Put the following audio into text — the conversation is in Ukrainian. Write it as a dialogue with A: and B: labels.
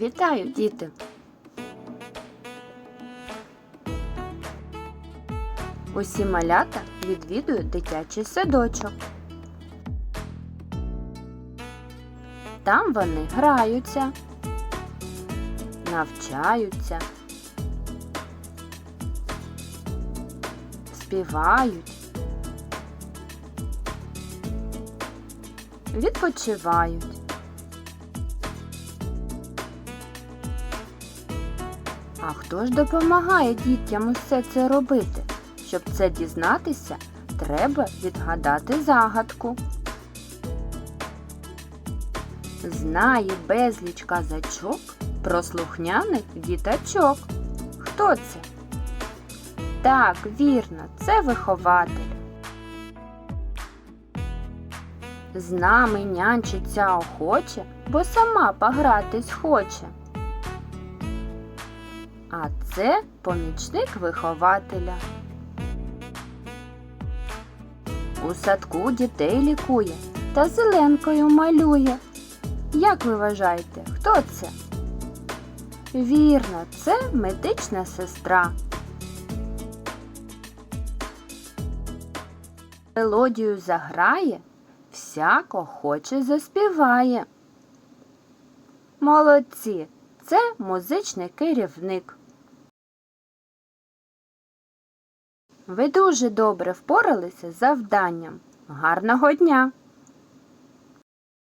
A: Вітаю, діти! Усі малята відвідують дитячий садочок. Там вони граються, навчаються, співають, відпочивають. А хто ж допомагає дітям усе це робити? Щоб це дізнатися, треба відгадати загадку. Знає безліч казачок про слухняних діточок. Хто це? Так, вірно, це вихователь. З нами нянчиться охоче, бо сама погратись хоче. А це помічник вихователя. У садку дітей лікує та зеленкою малює. Як ви вважаєте, хто це? Вірно, це медична сестра. Мелодію заграє, всяко хоче заспіває. Молодці, це музичний керівник. Ви дуже добре впоралися з завданням. Гарного дня!